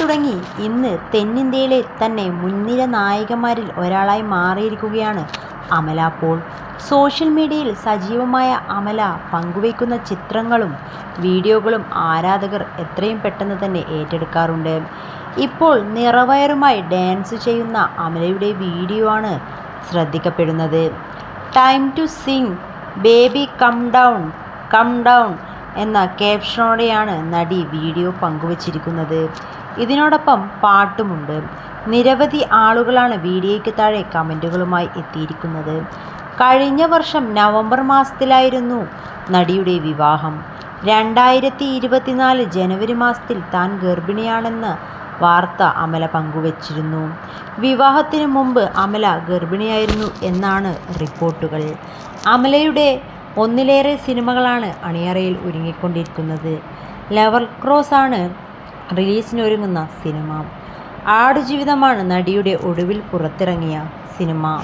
തുടങ്ങി. ഇന്ന് തെന്നിന്ത്യയിലെ തന്നെ മുൻനിര നായികമാരിൽ ഒരാളായി മാറിയിരിക്കുകയാണ് അമല പോൾ സോഷ്യൽ മീഡിയയിൽ സജീവമായ അമല പങ്കുവയ്ക്കുന്ന ചിത്രങ്ങളും വീഡിയോകളും ആരാധകർ എത്രയും പെട്ടെന്ന് തന്നെ ഏറ്റെടുക്കാറുണ്ട്. ഇപ്പോൾ നിറവയറുമായി ഡാൻസ് ചെയ്യുന്ന അമലയുടെ വീഡിയോ ആണ് ശ്രദ്ധിക്കപ്പെടുന്നത്. Time to sing baby come down come down എന്ന ക്യാപ്ഷനോടെയാണ് നടി വീഡിയോ പങ്കുവച്ചിരിക്കുന്നത്. ഇതിനോടൊപ്പം പാട്ടുമുണ്ട്. നിരവധി ആളുകളാണ് വീഡിയോയ്ക്ക് താഴെ കമന്റുകളുമായി എത്തിയിരിക്കുന്നത്. കഴിഞ്ഞ വർഷം നവംബർ മാസത്തിലായിരുന്നു നടിയുടെ വിവാഹം. രണ്ടായിരത്തി ഇരുപത്തിനാല് ജനുവരി മാസത്തിൽ താൻ ഗർഭിണിയാണെന്ന വാർത്ത അമല പങ്കുവച്ചിരുന്നു. വിവാഹത്തിന് മുമ്പ് അമല ഗർഭിണിയായിരുന്നു എന്നാണ് റിപ്പോർട്ടുകൾ. അമലയുടെ ഒന്നിലേറെ സിനിമകളാണ് അണിയറയിൽ ഒരുങ്ങിക്കൊണ്ടിരിക്കുന്നത്. ലെവൽ ക്രോസ് ആണ് റിലീസിനൊരുങ്ങുന്ന സിനിമ. ആടുജീവിതമാണ് നടിയുടെ ഒടുവിൽ പുറത്തിറങ്ങിയ സിനിമ.